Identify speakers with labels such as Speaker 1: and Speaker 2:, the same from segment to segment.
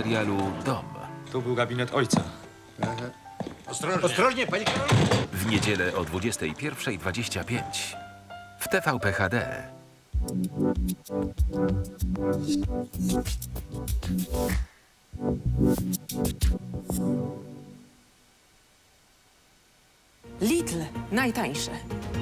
Speaker 1: serialu Dom.
Speaker 2: Tu był gabinet ojca.
Speaker 3: Ostrożnie, panie Karol.
Speaker 1: W niedzielę o 21.25 w TVP HD.
Speaker 4: Lidl najtańsze.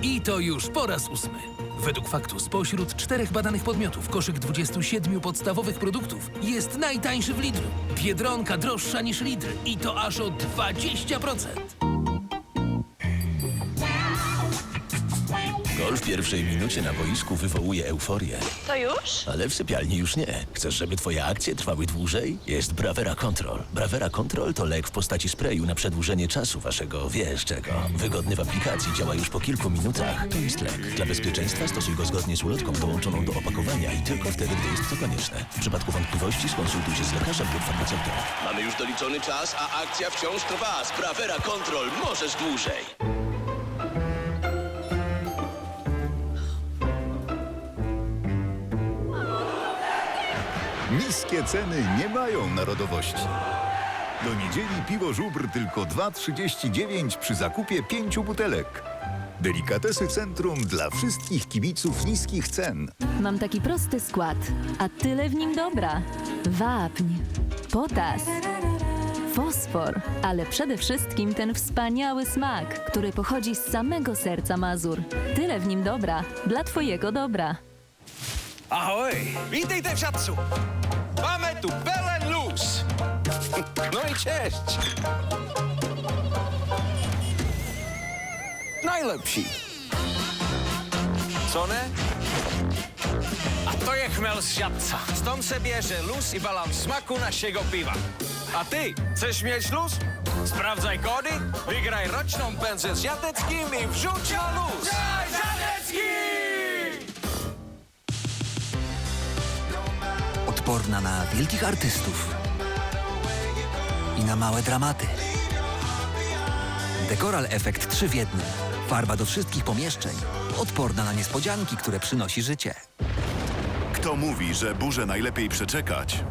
Speaker 5: I to już po raz ósmy. Według faktu spośród czterech badanych podmiotów koszyk 27 podstawowych produktów jest najtańszy w Lidlu. Biedronka droższa niż Lidl i to aż o 20%.
Speaker 6: Gol w pierwszej minucie na boisku wywołuje euforię.
Speaker 7: To już?
Speaker 6: Ale w sypialni już nie. Chcesz, żeby twoje akcje trwały dłużej? Jest Bravera Control. Bravera Control to lek w postaci sprayu na przedłużenie czasu waszego wiesz czego. Wygodny w aplikacji, działa już po kilku minutach. To jest lek. Dla bezpieczeństwa stosuj go zgodnie z ulotką dołączoną do opakowania i tylko wtedy, gdy jest to konieczne. W przypadku wątpliwości skonsultuj się z lekarzem lub farmaceutą.
Speaker 8: Mamy już doliczony czas, a akcja wciąż trwa. Sprawera Control możesz dłużej.
Speaker 9: Niskie ceny nie mają narodowości. Do niedzieli piwo żubr tylko 2,39 przy zakupie pięciu butelek. Delikatesy Centrum dla wszystkich kibiców niskich cen.
Speaker 10: Mam taki prosty skład, a tyle w nim dobra. Wapń, potas, fosfor, ale przede wszystkim ten wspaniały smak, który pochodzi z samego serca Mazur. Tyle w nim dobra, dla twojego dobra.
Speaker 3: Ahoj, vítejte v šatcu. Tu pełen luz. No i cześć. Najlepší. Co ne? A to je chmel z žabca. Stąd se bierze luz i balans smaku naszego piwa. A ty, chcesz mieć luz? Sprawdzaj kody, wygraj roczną pensję z Jateckim i wrzuć na luz. Jatecki!
Speaker 11: Odporna na wielkich artystów i na małe dramaty. Dekoral Efekt 3 w. Farba do wszystkich pomieszczeń. Odporna na niespodzianki, które przynosi życie.
Speaker 9: Kto mówi, że burzę najlepiej przeczekać?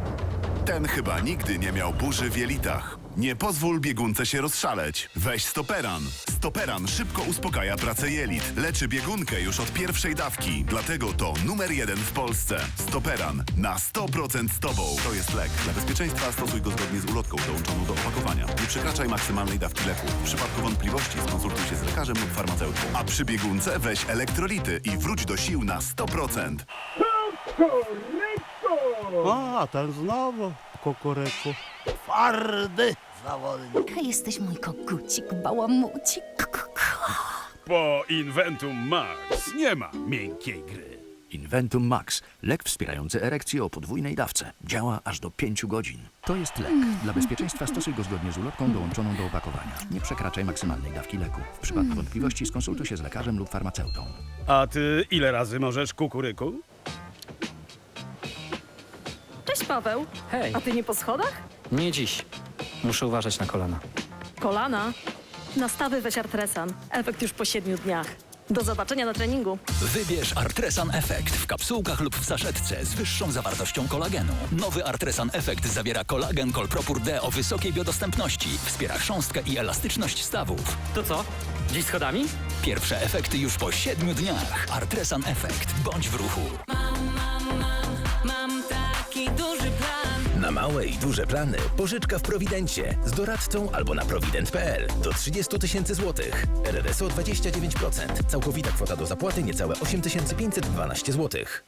Speaker 9: Ten chyba nigdy nie miał burzy w jelitach. Nie pozwól biegunce się rozszaleć. Weź stoperan. Stoperan szybko uspokaja pracę jelit. Leczy biegunkę już od pierwszej dawki. Dlatego to numer jeden w Polsce. Stoperan. Na 100% z tobą. To jest lek. Dla bezpieczeństwa stosuj go zgodnie z ulotką dołączoną do opakowania. Nie przekraczaj maksymalnej dawki leku. W przypadku wątpliwości skonsultuj się z lekarzem lub farmaceutą. A przy biegunce weź elektrolity i wróć do sił na 100%.
Speaker 12: A, ten znowu kukuryku. Twardy zawodnik.
Speaker 10: Jesteś mój kogucik, bałamucik.
Speaker 12: Po Inventum Max nie ma miękkiej gry.
Speaker 6: Inventum Max. Lek wspierający erekcję o podwójnej dawce. Działa aż do 5 godzin. To jest lek. Dla bezpieczeństwa stosuj go zgodnie z ulotką dołączoną do opakowania. Nie przekraczaj maksymalnej dawki leku. W przypadku wątpliwości skonsultuj się z lekarzem lub farmaceutą.
Speaker 12: A ty ile razy możesz kukuryku?
Speaker 7: Cześć Paweł.
Speaker 4: Hej,
Speaker 7: A ty nie po schodach?
Speaker 4: Nie dziś. Muszę uważać na kolana.
Speaker 7: Kolana. Nastawy weź Artresan. Efekt już po siedmiu dniach. Do zobaczenia na treningu.
Speaker 6: Wybierz Artresan Effect w kapsułkach lub w saszetce z wyższą zawartością kolagenu. Nowy Artresan Effect zawiera kolagen Colpropur D o wysokiej biodostępności, wspiera chrząstkę i elastyczność stawów.
Speaker 4: To co? Dziś schodami?
Speaker 6: Pierwsze efekty już po 7 dniach. Artresan Effect. Bądź w ruchu.
Speaker 7: Mam taki duży plan.
Speaker 8: Na małe i duże plany pożyczka w Prowidencie z doradcą albo na prowident.pl do 30 tysięcy złotych. RRSO 29%. Całkowita kwota do zapłaty niecałe 8512 złotych.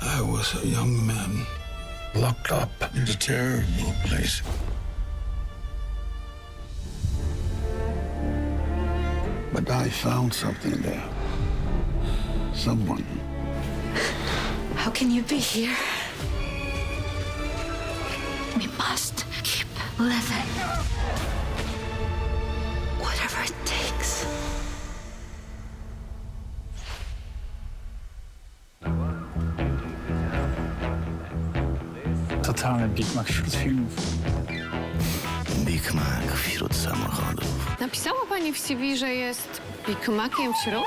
Speaker 3: I was a young man locked up in a terrible place. But I found something there. Someone.
Speaker 10: How can you be here? We must keep living. Whatever it takes.
Speaker 12: Totalny Big Mac wśród filmów.
Speaker 8: Big Mac wśród samochodów.
Speaker 7: Napisała pani w CV, że jest Big Maciem wśród?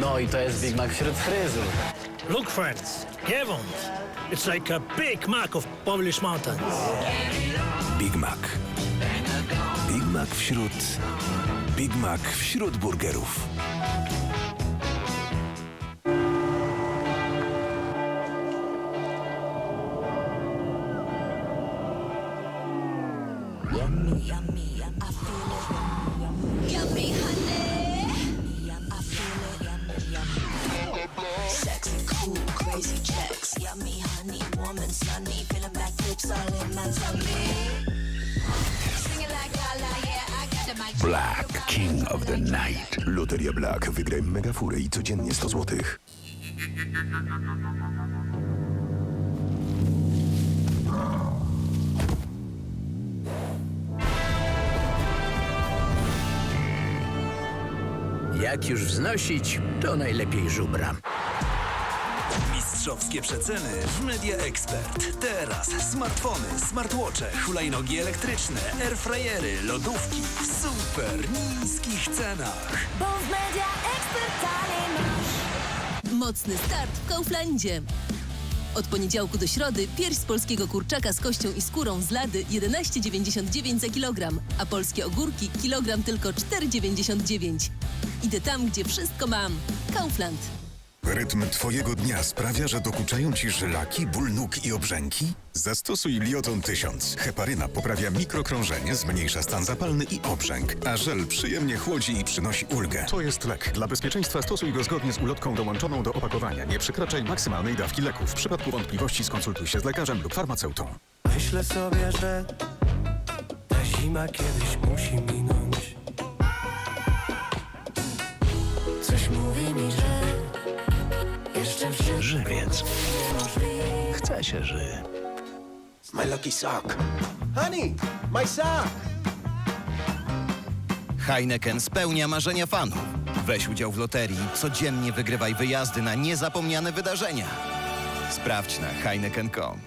Speaker 4: No i to jest Big Mac wśród fryzur.
Speaker 12: Look friends, nie wąt.
Speaker 2: It's like a Big Mac of Polish mountains.
Speaker 13: Big Mac. Big Mac wśród... Big Mac wśród burgerów.
Speaker 14: Sexy, cool, crazy checks. Yummy, honey, warm and sunny. Feeling back flips all in my tummy.
Speaker 13: Black King of the Night. Loteria Black. Wygraj mega fury i codziennie 100 złotych.
Speaker 11: Jak już wznosić, to najlepiej żubra.
Speaker 13: Mistrzowskie przeceny w Media Expert. Teraz smartfony, smartwatche, hulajnogi elektryczne, airfryery, lodówki w super niskich cenach.
Speaker 14: Bo w media ekspert taniej masz.
Speaker 15: Mocny start w Kauflandzie. Od poniedziałku do środy pierś z polskiego kurczaka z kością i skórą z lady 11,99 za kilogram, a polskie ogórki kilogram tylko 4,99. Idę tam, gdzie wszystko mam. Kaufland.
Speaker 13: Rytm twojego dnia sprawia, że dokuczają ci żylaki, ból nóg i obrzęki? Zastosuj Lioton 1000. Heparyna poprawia mikrokrążenie, zmniejsza stan zapalny i obrzęk, a żel przyjemnie chłodzi i przynosi ulgę.
Speaker 16: To jest lek. Dla bezpieczeństwa stosuj go zgodnie z ulotką dołączoną do opakowania. Nie przekraczaj maksymalnej dawki leku. W przypadku wątpliwości skonsultuj się z lekarzem lub farmaceutą.
Speaker 17: Myślę sobie, że ta zima kiedyś musi minąć.
Speaker 13: Żywiec. Chce się żyje.
Speaker 17: My lucky sock. Honey, my sock!
Speaker 11: Heineken spełnia marzenia fanów. Weź udział w loterii, codziennie wygrywaj wyjazdy na niezapomniane wydarzenia. Sprawdź na heineken.com.